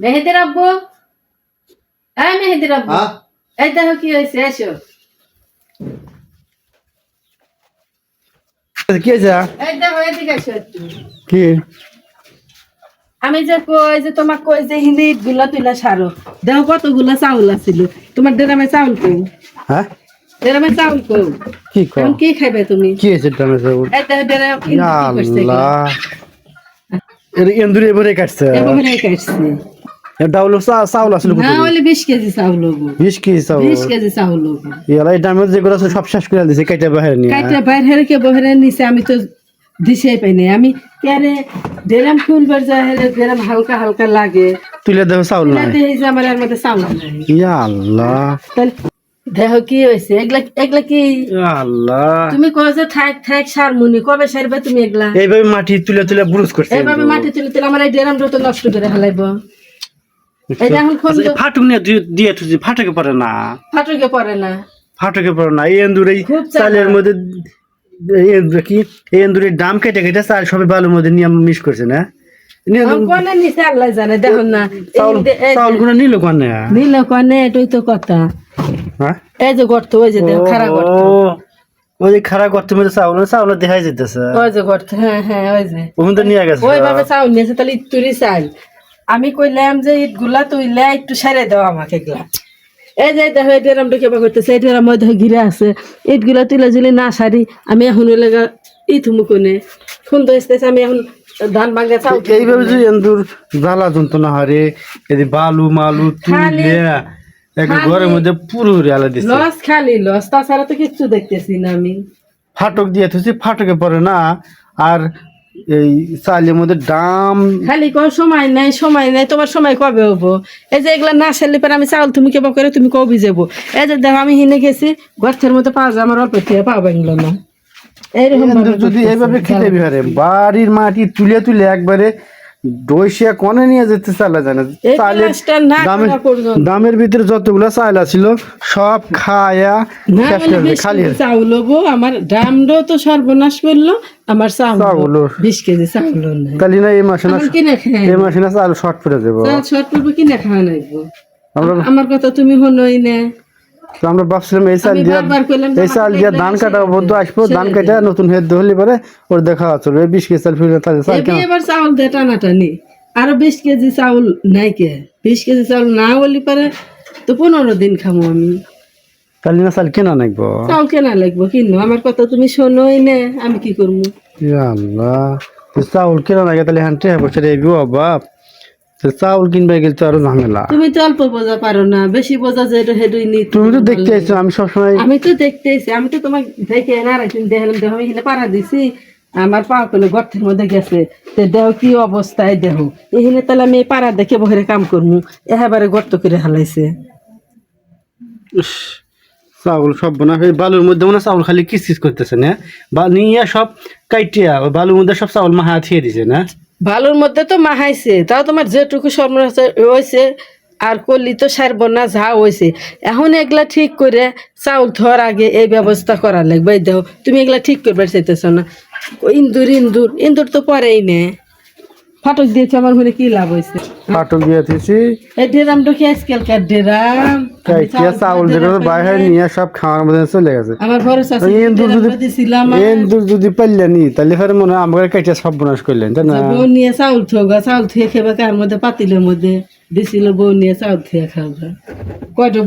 মেহেদির আব্বু? এই মেহেদির আব্বু। হ্যাঁ? এই দেখো কি হয়েছে এসো। কি হয়েছে? এই দেখো এদিকে এসো কি? আমি যে কই যে তোমার কই যে হিন্দি গুলা তুলা সারো। দেখো কতগুলা চাউল আছিল। তোমার ডেরামে চাউল কই? হ্যাঁ? ডেরামে চাউল কই? কি কর এখন কি খাইবে তুমি? কি হয়েছে ডানে চাউল? এই দেখো ডেরাম আল্লাহ। এর কাটছে। এভাবে কাটছে। এর ডাউল চাউল আসলে না হলে কেজি চাউল কেজি চাউল। কেজি ইয়ালা এই ডামের যেগুলো আছে সব শেষ করে দিছে বাহির নিয়ে। কাইটা বাইর হেরে কে বহেরে নিছে আমি তো দিশেই পাই নাই। আমি কেরে ডেরাম যায় ডেরাম হালকা হালকা লাগে। তুলে দেখো চাউল যে আমার এর মধ্যে চাউল নাই। ইয়া আল্লাহ তাহলে দেহ কি হয়েছে এগুলা এগুলা কি? আল্লাহ তুমি কো যে থাক থাক সারমুনি কবে সারবে তুমি এগুলা? এইভাবে মাটি তুলে তুলে বুরুজ করছে। এইভাবে মাটি তুলে তুলে আমার এই ডেরামটা তো নষ্ট করে হালাইব এই যে এখন ফোন আচ্ছা, এই ফাটুক নিয়ে দিয়ে- দিয়ে তুই ফাটকে পারে না। ফাটকে পড়ে না। ফাটকে পারে না এই এন্দুর। চালের মধ্যে কি? এই এন্দুরের দাম কেটে কেটে চাল সবে বালুর মধ্যে নিয়ে করছে না? চাউল চাউলগুলো নিল কোনে? নিল কনে এটাই তো কথা। এই যে গর্ত ওই যে খারাপ ওই খারাপ করতে মধ্যে চাউল চাউল দেখাই যেতেছে। ওই যে গর্ত হ্যাঁ হ্যাঁ ওই যে। ওখান নিয়ে গেছে। ওইভাবে চাউল নিয়েছে তাহলে চাল। আমি কইলাম যে ইটগুলা তুইলে একটু সারে দাও আমাকে এগুলা। এই যে দেখো এই ডেরামটা কেবা করতেছে এই ডেরাম মধ্যে ঘিরে আছে। ইটগুলা তুলে যদি না সারি আমি এখন ওই লাগা ই থুমু কোনে সুন্দর আসতেছে আমি এখন ধান ভাঙে চাউল এইভাবে যদি এন্দুর জ্বালা যন্ত্রণা হারে এদি বালু মালু তুলে একটা ঘরের মধ্যে পুরো রেলা দিছে। লস খালি লস তাছাড়া তো কিচ্ছু দেখতেছি না আমি। ফাটক দিয়ে থুছি ফাটকে পড়ে না। আর এই চালের মধ্যে দাম খালি কো সময় নাই সময় নাই তোমার সময় কবে হব? এই যে এগুলা না সেলে পরে আমি চাউল তুমি কেবা করে তুমি কবি যাব? এই যে দেখো আমি হিনে গেছি গর্থের মধ্যে পাওয়া যায় আমার অল্প থেকে পাওয়া এগুলো না। এইরকম যদি এইভাবে খেতে বিহারে বাড়ির মাটি তুলে তুলে একবারে দইশিয়া কনে নিয়ে যেতে চালা জানে। চালের দামের দামের ভিতরে যতগুলো চাল ছিল সব খায়া না শেষ হলে করে বিশ খালি চাউল আমার তো সর্বনাশ করল আমার চাউল। বিশ কেজি চাউল তাহলে না এই মাসে না এই মাসে না চাল শর্ট পড়ে যাব। শর্ট কিনে খাওয়া আমার কথা তুমি হনোই না। তো আমরা ভাবছিলাম এই চাল দিয়া এই চাল ধান কাটা আসব ধান কাটা নতুন হেদ হলে পরে ওর দেখা চলবে। বিশ কেজি চাল ফিরে তাহলে চাল কেন এবার চাউল দিয়ে টানাটানি। আরও বিশ কেজি চাউল নাই কে? বিশ কেজি চাউল না বলি পারে তো পনেরো দিন খামো আমি। তাহলে না চাল কেনা নাকবো চাউল কেনা লাগবো কিনো? আমার কথা তুমি শোনোই না আমি কি করব? আল্লাহ চাউল কেনা লাগে তাহলে হান্টে বছর এবি বাপ চাউল কিনবে গেলে তো আরও ঝামেলা। তুমি তো অল্প বোঝা পারো না বেশি বোঝা হেডুই নি তুমি তো দেখতে আইছো আমি সবসময় আমি তো দেখতে এসি আমি তো তোমাকে দেখে না দেখলাম দেখো আমি এখানে পাড়া দিছি আমার পা পেলে গর্তের মধ্যে গেছে। তো দেহ কি অবস্থায় দেহ? এখানে তাহলে আমি পাড়া দেখে বহেরে কাম করব এবারে গর্ত করে হালাইছে। চাউল সব বোনা এই বালুর মধ্যে মনে চাউল খালি কিস কিস করতেছে না? বা নিয়ে সব কাইটিয়া বালুর মধ্যে সব চাউল মাহা থিয়ে দিছে না? ভালোর মধ্যে তো মাহাইছে তাও তোমার যেটুকু সর্বনাশ হয়েছে আর করলি তো সার না, যা হয়েছে এখন এগুলা ঠিক করে চাউল ধর আগে এই ব্যবস্থা করা লাগবে দেহ তুমি এগুলা ঠিক করবার চাইতেছ না। ইন্দুর ইন্দুর ইন্দুর তো পরেই নে। ফাটক দিয়েছে আমার ঘরে কি লাভ হয়েছে? ফাটক দিয়ে দিছি এই ডেরামটা কি আজকালকার ডেরাম? আমি কাইটিয়া চাউল ডেরাম বাইরে পাইলে- নিয়ে সব খাওয়ার মধ্যে চলে গেছে। আমার ঘরে চাষি এই ইন্দুর যদি দিছিলাম এন্দুর যদি পাইলে নি তাহলে ফের মনে আমাকে কাইটিয়া সব বনাশ করলেন তাই না? বউ নিয়ে চাউল থোগা চাউল থুয়ে খেবে কার মধ্যে? পাতিলের মধ্যে। দিছিল বউ নিয়ে চাউল থুয়ে খাওয়া কয়টা